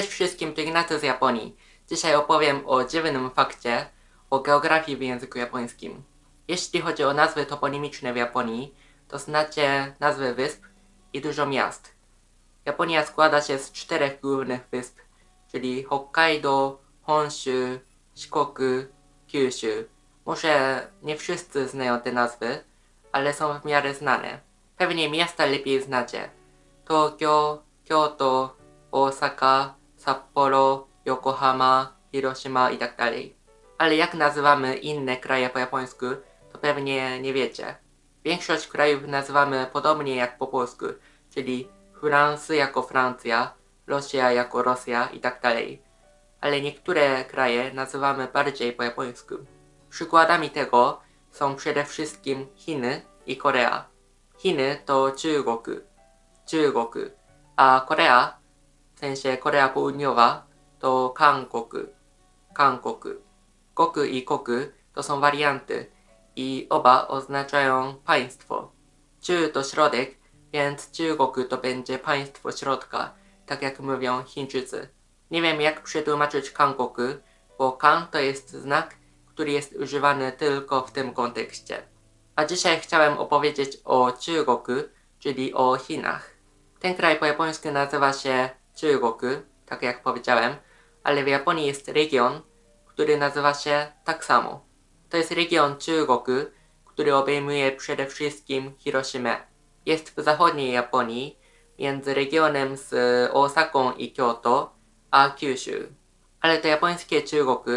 Cześć wszystkim, to Ignacy z Japonii. Dzisiaj opowiem o dziwnym fakcie o geografii w języku japońskim. Jeśli chodzi o nazwy toponimiczne w Japonii, to znacie nazwy wysp i dużo miast. Japonia składa się z czterech głównych wysp, czyli Hokkaido, Honshu, Shikoku, Kyushu. Może nie wszyscy znają te nazwy, ale są w miarę znane. Pewnie miasta lepiej znacie. Tokio, Kyoto, Osaka, Sapporo, Yokohama, Hiroshima i tak dalej. Ale jak nazywamy inne kraje po japońsku, to pewnie nie wiecie. Większość krajów nazywamy podobnie jak po polsku, czyli Francja jako Francja, Rosja jako Rosja i tak dalej. Ale niektóre kraje nazywamy bardziej po japońsku. Przykładami tego są przede wszystkim Chiny i Korea. Chiny to Chugoku, Chugoku, a Korea, w sensie Korea Południowa, to Kankoku, Kankoku. Koku i koku to są warianty i oba oznaczają państwo. Chu to środek, więc Chugoku to będzie państwo środka, tak jak mówią Chińczycy. Nie wiem jak przetłumaczyć Kankoku, bo kan to jest znak, który jest używany tylko w tym kontekście. A dzisiaj chciałem opowiedzieć o Chugoku, czyli o Chinach. Ten kraj po japońsku nazywa się Chugoku, tak jak powiedziałem, ale w Japonii jest region, który nazywa się tak samo. To jest region Chugoku, który obejmuje przede wszystkim Hiroshimę. Jest w zachodniej Japonii, między regionem z Osaką i Kyoto, a Kyushu. Ale to japońskie Chugoku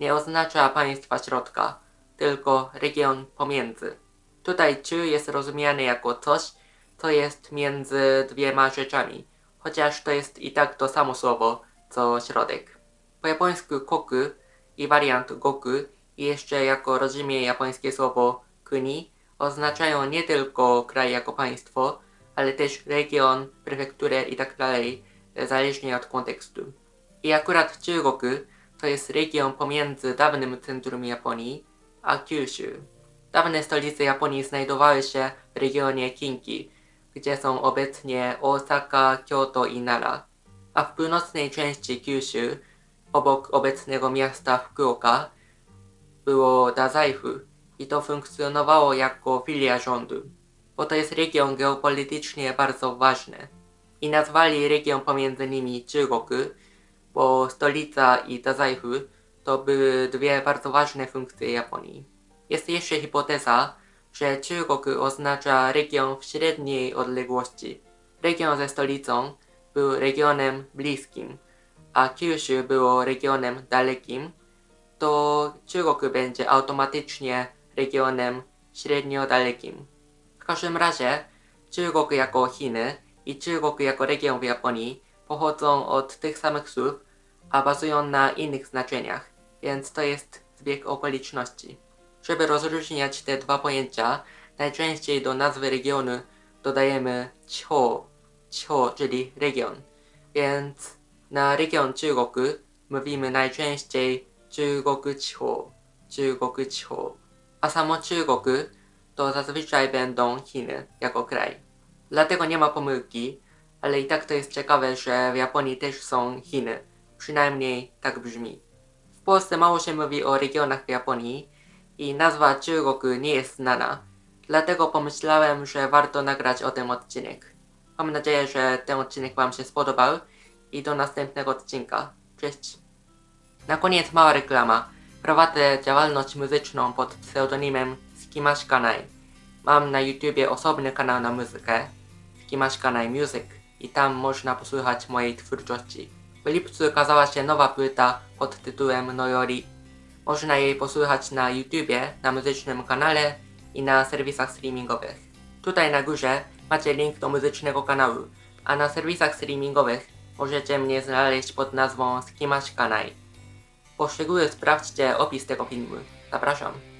nie oznacza państwa środka, tylko region pomiędzy. Tutaj Chu jest rozumiany jako coś, co jest między dwiema rzeczami, chociaż to jest i tak to samo słowo, co środek. Po japońsku koku i wariant goku i jeszcze jako rozumienie japońskie słowo kuni oznaczają nie tylko kraj jako państwo, ale też region, prefekturę i tak dalej, zależnie od kontekstu. I akurat Chugoku to jest region pomiędzy dawnym centrum Japonii a Kyushu. Dawne stolice Japonii znajdowały się w regionie Kinki, gdzie są obecnie Osaka, Kyoto i Nara. A w północnej części Kyushu, obok obecnego miasta Fukuoka, było Dazaifu i to funkcjonowało jako filia rządu, bo to jest region geopolitycznie bardzo ważny. I nazwali region pomiędzy nimi Chugoku, bo stolica i Dazaifu to były dwie bardzo ważne funkcje Japonii. Jest jeszcze hipoteza, że Chugoku oznacza region w średniej odległości. Region ze stolicą był regionem bliskim, a Kyushu było regionem dalekim, to Chugoku będzie automatycznie regionem średnio dalekim. W każdym razie jako Chiny i Chugoku jako region w Japonii pochodzą od tych samych słów, a bazują na innych znaczeniach, więc to jest zbieg okoliczności. Żeby rozróżniać te dwa pojęcia, najczęściej do nazwy regionu dodajemy cio, cio, czyli region. Więc na region Chugoku mówimy najczęściej Chugoku cio, Chugoku cio. A samo Chugoku to zazwyczaj będą Chiny jako kraj. Dlatego nie ma pomyłki, ale i tak to jest ciekawe, że w Japonii też są Chiny. Przynajmniej tak brzmi. W Polsce mało się mówi o regionach w Japonii i nazwa Chugoku nie jest znana. Dlatego pomyślałem, że warto nagrać o tym odcinek. Mam nadzieję, że ten odcinek Wam się spodobał i do następnego odcinka. Cześć! Na koniec mała reklama. Prowadzę działalność muzyczną pod pseudonimem Skimash Kanai. Mam na YouTubie osobny kanał na muzykę Skimash Kanai Music i tam można posłuchać mojej twórczości. W lipcu ukazała się nowa płyta pod tytułem Noyori. Można jej posłuchać na YouTubie, na muzycznym kanale i na serwisach streamingowych. Tutaj na górze macie link do muzycznego kanału, a na serwisach streamingowych możecie mnie znaleźć pod nazwą Skimash Kanai. Po szczegóły sprawdźcie opis tego filmu. Zapraszam.